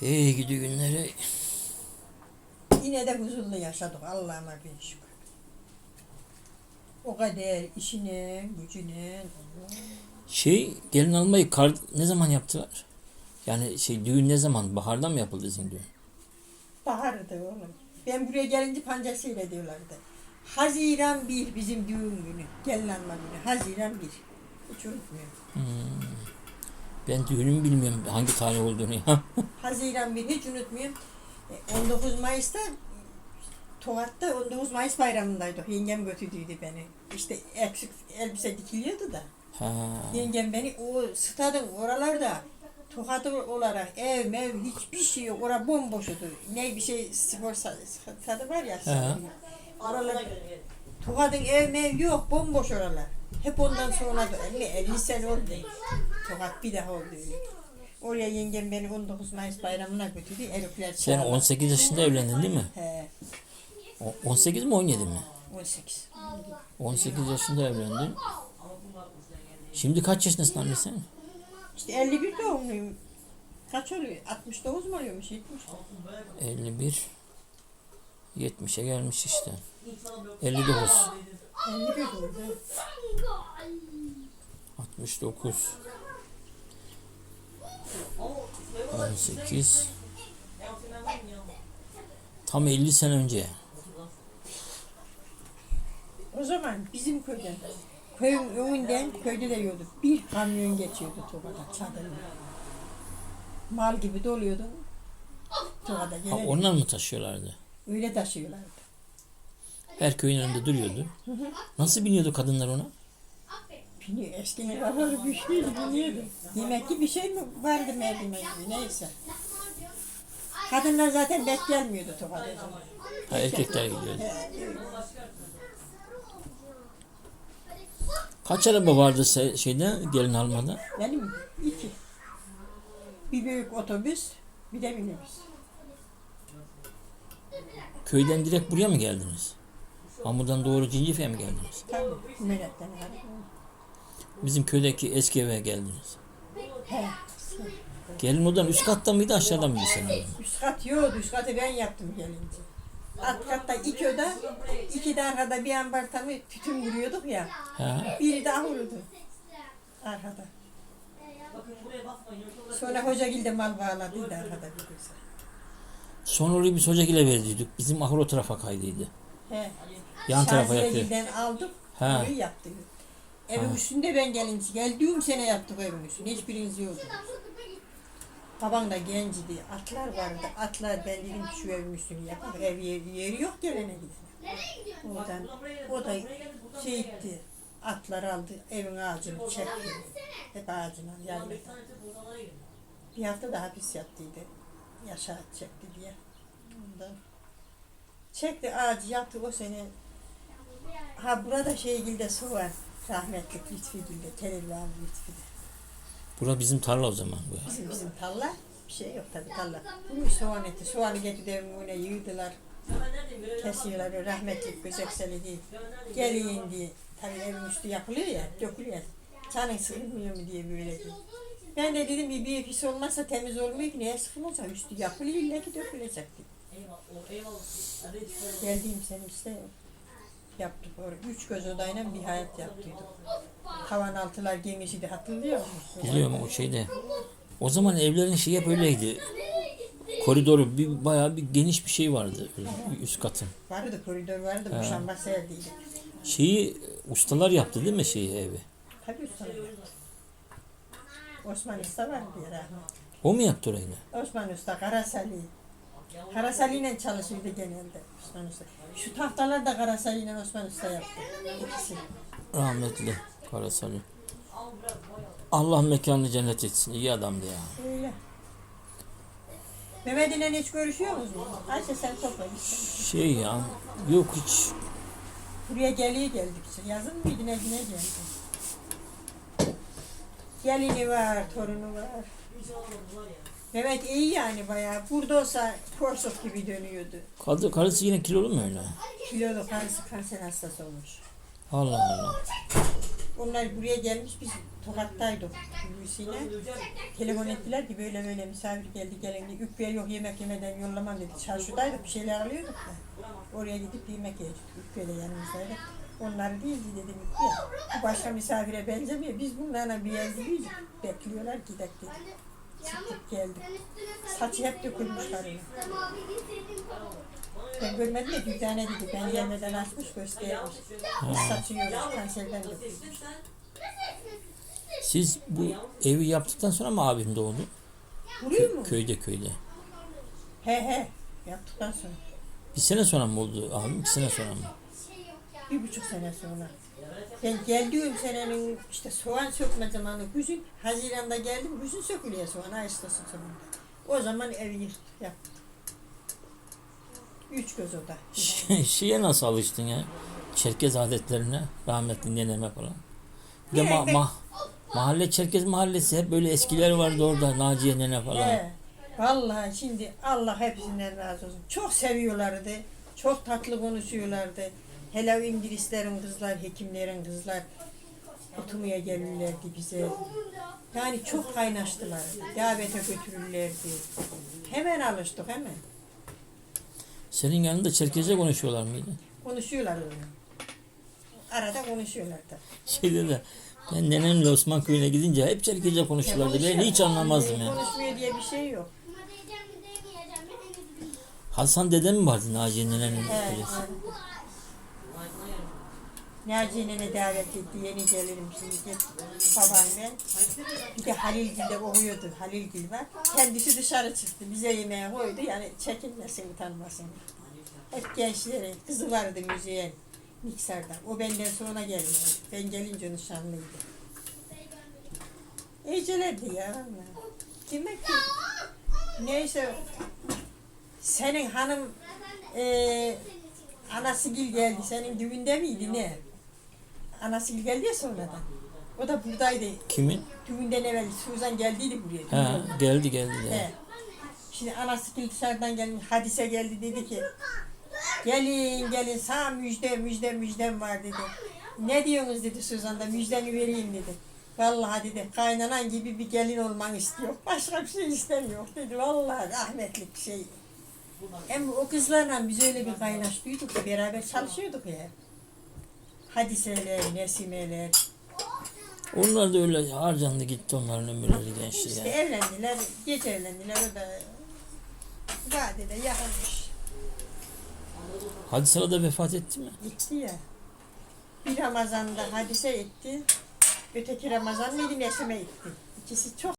Hey gidi günleri. Yine de huzurlu yaşadık Allah'ıma bin şükür. O kadar işine, gücüne. Şey gelin almayı kar ne zaman yaptılar? Yani şey düğün ne zaman? Baharda mı yapıldı sizin düğün? Bahardı oğlum. Ben buraya gelince pancasıyla diyorlardı. Haziran 1 bizim düğün günü. Gelin alma günü. Haziran 1. Hiç unutmuyorum. Ben düğünümü bilmiyorum hangi tarih olduğunu ya. Haziran 1 hiç unutmuyorum. E, 19 Mayıs'ta Tokat'ta 19 Mayıs bayramındaydık. Yengem götürdüydü beni. İşte eksik elbise dikiliyordu da. ha. Yengem beni o stadın oralarda Tokat olarak ev mev hiçbir şey yok. Ora bomboşudu. Ne bir şey spor stadı var ya. Oralar Tokat'ın ev mev yok. Bomboş oralar. Hep ondan sonra da 50, 50 sene oldu. Tokat bir daha oldu. Oraya yengem beni 19 Mayıs bayramına götürdü. Erikler Sen 18 yaşında evlendin değil mi? He, O- 18 mi 17 mi? 18. 18 yaşında evlendin. Şimdi kaç yaşındasın anne sen? İşte 51 doğumluyum. Kaç oluyor? 69 mu oluyormuş? 70. 51 70'e gelmiş işte. 59 51 doğumlu. 69 18 Tam 50 sene önce. O zaman bizim köyden, köyün önünden köyde de yiyordu. Bir kamyon geçiyordu Tokat'a çadırla. Mal gibi doluyordu. Tokat'a Ha, gelene. onlar mı taşıyorlardı? Öyle taşıyorlardı. Her köyün önünde duruyordu. Nasıl biniyordu kadınlar ona? Biniyor. Eskiden babalı bir şeydi biniyordu. Demek ki bir şey mi vardı merdiven neyse. Kadınlar zaten bet gelmiyordu Tokat'a. Ha, erkekler gidiyordu. Kaç araba vardı se- şeyde gelin almada? Benim iki. Bir büyük otobüs, bir de minibüs. Köyden direkt buraya mı geldiniz? Amur'dan doğru Cincife'ye mi geldiniz? Tabii, Münet'ten hadi. Bizim köydeki eski eve geldiniz. He. Gelin odan üst katta mıydı aşağıda mıydı senin odan? Üst kat yoktu, üst katı ben yaptım gelince. Alt katta iki oda, iki de arkada bir ambar tamı tütün vuruyorduk ya. Ha? Biri de ahurdu. Arkada. Sonra hoca de mal bağladıydı arkada bir kız. Sonra orayı bir socakile verdiydik. Bizim ahır o tarafa kaydıydı. He. Yan tarafa yapıyor. Şaziyegil'den aldık, Ha. orayı yaptık. Evin üstünde ben gelince, geldiğim sene yaptık evin üstünde. Hiçbiriniz yoktu. Babam da gencidi, atlar vardı. Atlar ben dedim ki şu evin üstünü yapar. Ev yeri, yeri yok gelene gidene. Oradan, o da şey etti, atlar aldı, evin ağacını çekti. Hep ağacına yardım etti. Bir hafta da hapis yattıydı. Yaşa çekti diye. Ondan. Çekti ağacı yaptı o sene. Ha burada şeygilde su var. Rahmetli Lütfügil'de, Televizyon Lütfü'de. Bura bizim tarla o zaman. Bu. Bizim bizim talla bir şey yok tabii talla. Bunu soğan eti. Soğanı getirdi evine yığdılar. Kesiyorlar. böyle Rahmetli Gözekseli değil. Gelin diye. Tabii evin üstü yapılıyor ya. Dökülüyor. Canın sıkılmıyor mu diye böyle diyor. Ben de dedim bir, bir pis olmazsa temiz olmuyor ki neye sıkılacak? Üstü yapılıyor illa ki dökülecek diye. Geldiğim sene işte yaptık orada. Üç göz odayla bir hayat yaptıydık. Tavan altılar gemisiydi hatırlıyor musun? Biliyorum o şeyde. O zaman evlerin şeyi hep öyleydi. Koridoru bir bayağı bir geniş bir şey vardı. Bir üst katın. Vardı koridor vardı, boşanma serdiydi. Şeyi ustalar yaptı değil mi şeyi evi? Tabii usta vardı. Osman Usta vardı ya rahmet. O mu yaptı orayı? Osman Usta, Karasali. Karasali ile çalışırdı genelde Osman Usta. Şu tahtalar da Karasali ile Osman Usta yaptı. İkisi. Rahmetli Karasalı. Allah mekanını cennet etsin. İyi adamdı ya. Öyle. Mehmet ile hiç görüşüyor musunuz? Ayşe sen topla. Şey ya yok hiç Buraya geliyor geldikçe. Yazın mıydı ne güne geldi. Gelini var, torunu var. Mehmet iyi yani bayağı. Burada olsa porsuk gibi dönüyordu. Kadı, karısı yine kilolu mu öyle? Kilolu karısı kanser hastası olmuş. Allah Allah. Onlar buraya gelmiş biz Tokat'taydık Hulusi'yle. Telefon ettiler ki böyle böyle misafir geldi gelin diye. Ükbeye yok yemek yemeden yollamam dedi. Çarşıdaydık bir şeyler alıyorduk da. Oraya gidip yemek yiyecektik. Ükbe de yanımızdaydı. Onlar değildi dedim Ükbe. Bu başka misafire benzemiyor. Biz bunlarla bir yerde değiliz. Bekliyorlar gidek dedi. Çıktık geldik. Saçı hep dökülmüş karının. Ben görmedim de bir tane dedi. Ben gelmeden açmış göstermiş. Saçı yiyoruz kanserden dökülmüş. Siz bu evi yaptıktan sonra mı abim doğdu? Mu? Köyde köyde. He he. Yaptıktan sonra. Bir sene sonra mı oldu abim? İki sene sonra mı? Bir buçuk sene sonra. Ben geldiğim senenin işte soğan sökme zamanı güzün. Haziran'da geldim güzün sökülüyor soğan Ağustos'un sonunda. O zaman evi yıktık yaptık. Üç göz oda. Şeye nasıl alıştın ya? Çerkez adetlerine, rahmetli neneme falan. Bir de ma- ma- mahalle Çerkez mahallesi hep böyle eskiler vardı orada Naciye nene falan. He. Vallahi şimdi Allah hepsinden razı olsun. Çok seviyorlardı. Çok tatlı konuşuyorlardı. Hele İngilizlerin kızlar, hekimlerin kızlar oturmaya gelirlerdi bize. Yani çok kaynaştılar. Davete götürürlerdi. Hemen alıştık hemen. Senin yanında Çerkezce konuşuyorlar mıydı? Konuşuyorlar öyle. Arada konuşuyorlar da. Şeyde de ben nenemle Osman köyüne gidince hep Çerkezce konuşuyorlardı. Ben hiç anlamazdım ya. Konuşmuyor diye bir şey yok. Hasan dedem mi vardı Naciye nenenin? Evet. Birisi? Naciye nene davet etti. Yeni gelirim şimdi. Ben. Bir de Halil Gül de okuyordu. Halil Gül var. Kendisi dışarı çıktı. Bize yemeğe koydu. Yani çekinmesin, utanmasın. Hep gençlerin. Kızı vardı müziğe. Mikser'den. O benden sonra geldi. Ben gelince nişanlıydı. Ecelerdi ya. vallahi. Demek ki neyse senin hanım eee anası gil geldi. Senin düğünde miydi ne? Anası geldi ya sonradan. O da buradaydı. Kimin? Düğünden evvel Suzan geldiydi buraya. Ha, düğünden. geldi geldi de. He. Şimdi anası gil dışarıdan gelmiş. Hadise geldi dedi ki gelin gelin sağ müjde müjde müjdem var dedi. Ne diyorsunuz dedi Suzan da müjdemi vereyim dedi. Vallahi dedi kaynanan gibi bir gelin olmanı istiyor. Başka bir şey istemiyor dedi. Vallahi rahmetlik şey. Hem o kızlarla biz öyle bir kaynaştıydık ki beraber çalışıyorduk ya. Hadiseler, Nesimeler. Onlar da öyle harcandı gitti onların ömürleri gençti İşte yani. evlendiler, geç evlendiler. O da vadede yakınmış. Hadi sırada vefat etti mi? Gitti ya. Bir Ramazan'da hadise etti. Öteki Ramazan Medine'sime gitti. İkisi çok